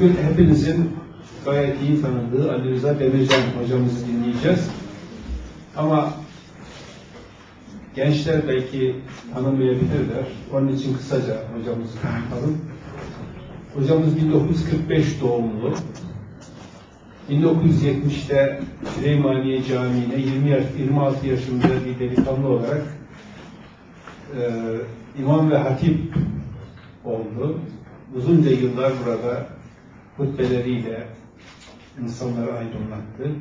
Bugün hepinizin gayet iyi tanıdığı Ali Rıza Demircan hocamızı dinleyeceğiz. Ama gençler belki tanımayabilirler. Onun için kısaca hocamızı tanıtalım. Hocamız 1945 doğumlu. 1970'te Süleymaniye Camii'ne 20 yaş, 26 yaşında bir delikanlı olarak e, imam ve hatip oldu. Uzunca yıllar burada hutbeleriyle insanları aydınlattı.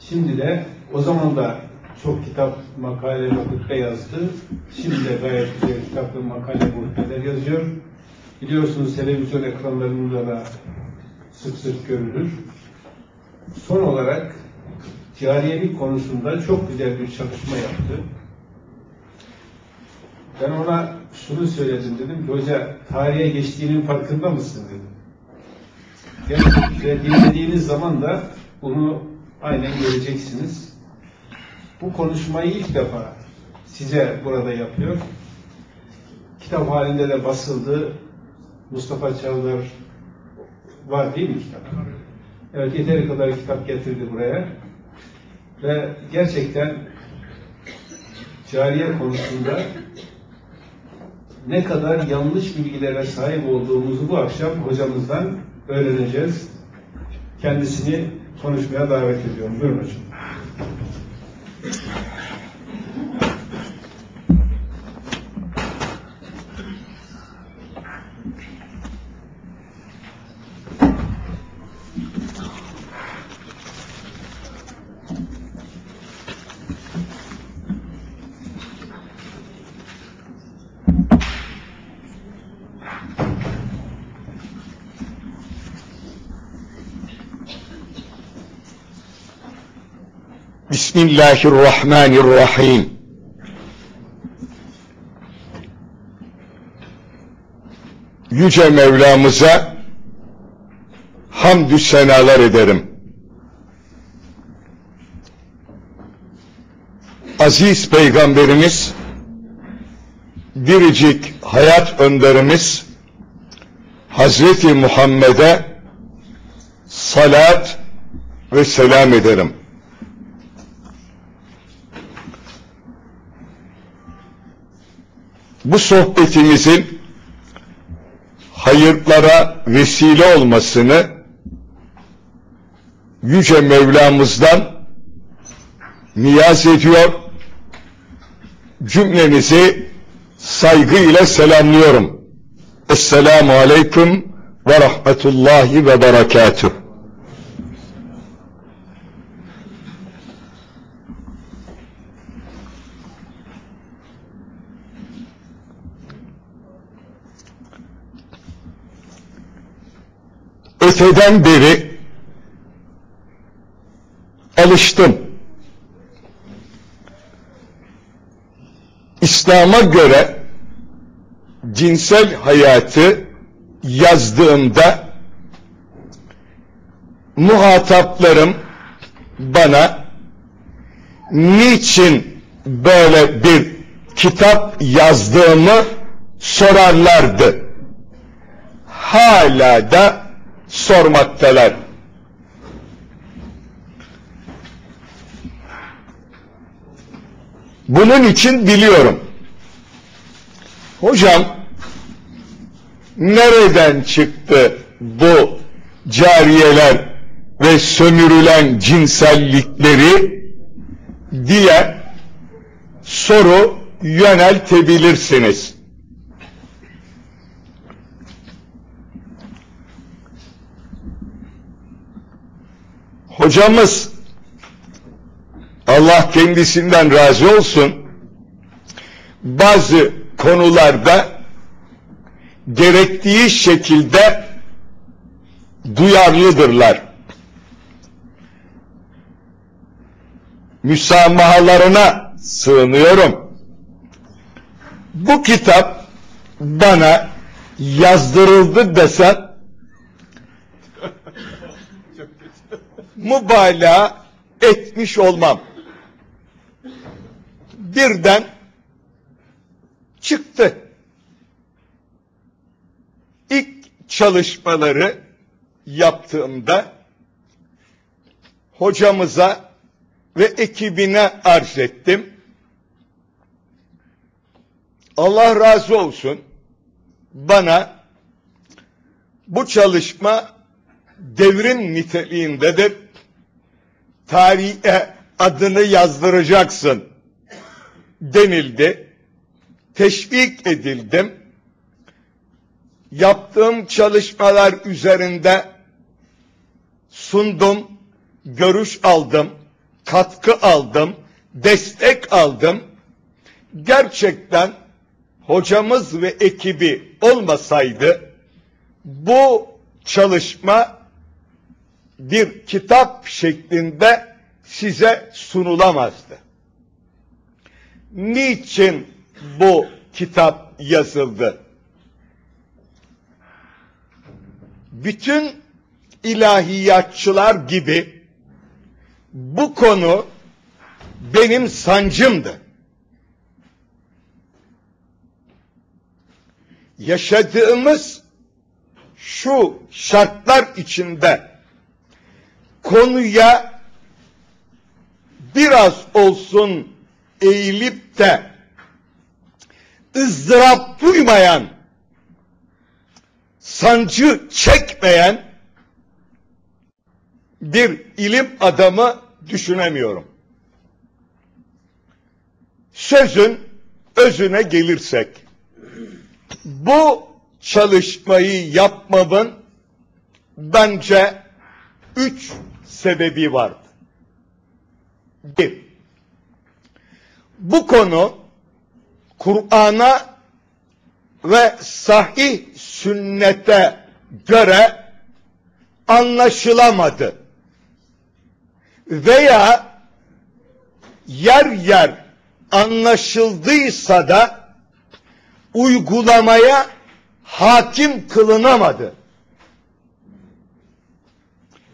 Şimdi de o zaman da çok kitap, makale ve hutbe yazdı. Şimdi de gayet güzel kitap ve makale ve hutbeler yazıyor. Biliyorsunuz televizyon ekranlarında da sık sık görülür. Son olarak cariyelik konusunda çok güzel bir çalışma yaptı. Ben ona şunu söyledim dedim ki hoca tarihe geçtiğinin farkında mısın dedim. Gerçekten dinlediğiniz zaman da bunu aynen göreceksiniz. Bu konuşmayı ilk defa size burada yapıyor. Kitap halinde de basıldı. Mustafa Çavdar var değil mi kitap? Evet yeteri kadar kitap getirdi buraya. Ve gerçekten cariye konusunda ne kadar yanlış bilgilere sahip olduğumuzu bu akşam hocamızdan öğreneceğiz. Kendisini konuşmaya davet ediyorum. Buyurun hocam. Bismillahirrahmanirrahim. Yüce Mevlamıza hamdü senalar ederim. Aziz Peygamberimiz, biricik hayat önderimiz, Hazreti Muhammed'e salat ve selam ederim. Bu sohbetimizin hayırlara vesile olmasını Yüce Mevlamızdan niyaz ediyor. Cümlenizi saygıyla selamlıyorum. Esselamu Aleyküm ve Rahmetullahi ve Berekatuh. Öteden beri alıştım. İslam'a göre cinsel hayatı yazdığımda muhataplarım bana niçin böyle bir kitap yazdığımı sorarlardı. Hala da sormaktalar. Bunun için biliyorum. Hocam nereden çıktı bu cariyeler ve sömürülen cinsellikleri diye soru yöneltebilirsiniz. Hocamız Allah kendisinden razı olsun bazı konularda gerektiği şekilde duyarlıdırlar. Müsamahalarına sığınıyorum. Bu kitap bana yazdırıldı desem mübalağa etmiş olmam. Birden çıktı. İlk çalışmaları yaptığımda hocamıza ve ekibine arz ettim. Allah razı olsun bana bu çalışma devrim niteliğindedir. Tarihe adını yazdıracaksın denildi. Teşvik edildim. Yaptığım çalışmalar üzerinde sundum, görüş aldım, katkı aldım, destek aldım. Gerçekten hocamız ve ekibi olmasaydı bu çalışma bir kitap şeklinde size sunulamazdı. Niçin bu kitap yazıldı? Bütün ilahiyatçılar gibi bu konu benim sancımdı. Yaşadığımız şu şartlar içinde konuya biraz olsun eğilip de ızdırap duymayan, sancı çekmeyen bir ilim adamı düşünemiyorum. Sözün özüne gelirsek, bu çalışmayı yapmamın bence üç sebebi vardı. Bir, bu konu Kur'an'a ve sahih sünnete göre anlaşılamadı. Veya yer yer anlaşıldıysa da uygulamaya hakim kılınamadı.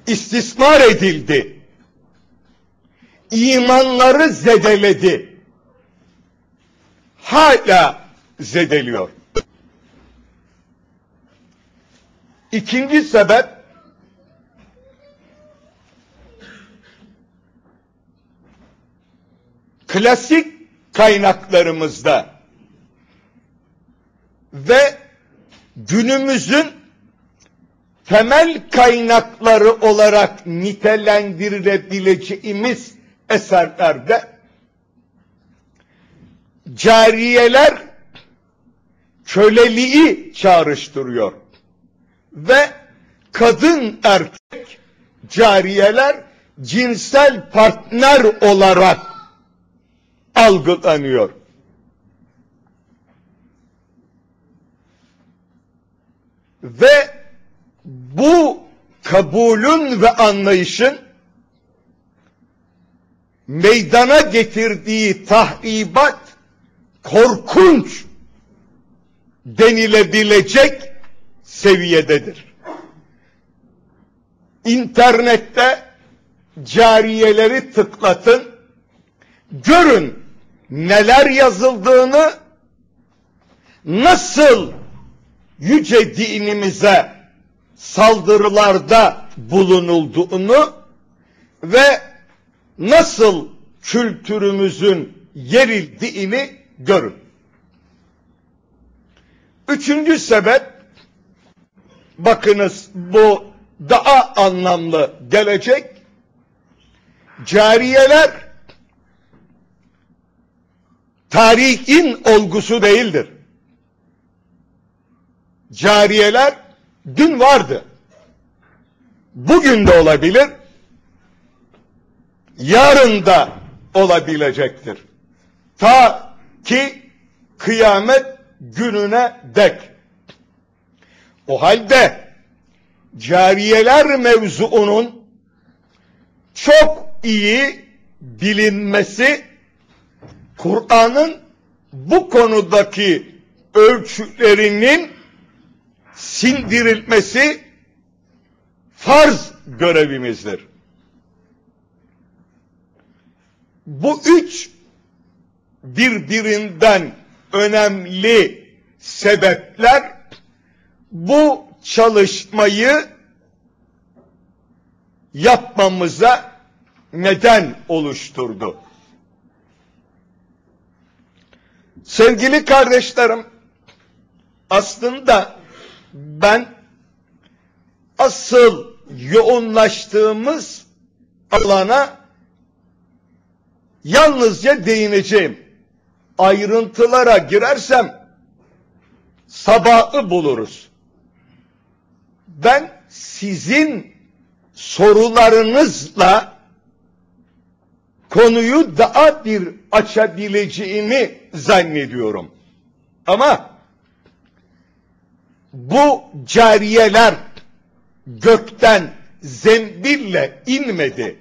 İstismar edildi. İmanları zedeledi. Hala zedeliyor. İkinci sebep klasik kaynaklarımızda ve günümüzün temel kaynakları olarak nitelendirilebileceğimiz eserlerde cariyeler köleliği çağrıştırıyor ve kadın erkek cariyeler cinsel partner olarak algılanıyor. Ve bu kabulün ve anlayışın meydana getirdiği tahribat korkunç denilebilecek seviyededir. İnternette cariyeleri tıklatın, görün neler yazıldığını, nasıl yüce dinimize saldırılarda bulunulduğunu ve nasıl kültürümüzün yerildiğini görün. Üçüncü sebep, bakınız bu daha anlamlı gelecek, cariyeler tarihin olgusu değildir. Cariyeler dün vardı. Bugün de olabilir. Yarın da olabilecektir. Ta ki kıyamet gününe dek. O halde cariyeler mevzuunun çok iyi bilinmesi Kur'an'ın bu konudaki ölçülerinin sindirilmesi farz görevimizdir. Bu üç birbirinden önemli sebepler bu çalışmayı yapmamıza neden oluşturdu. Sevgili kardeşlerim, aslında ben asıl yoğunlaştığımız alana yalnızca değineceğim. Ayrıntılara girersem sabahı buluruz. Ben sizin sorularınızla konuyu daha bir açabileceğimi zannediyorum. Ama bu cariyeler gökten zembille inmedi.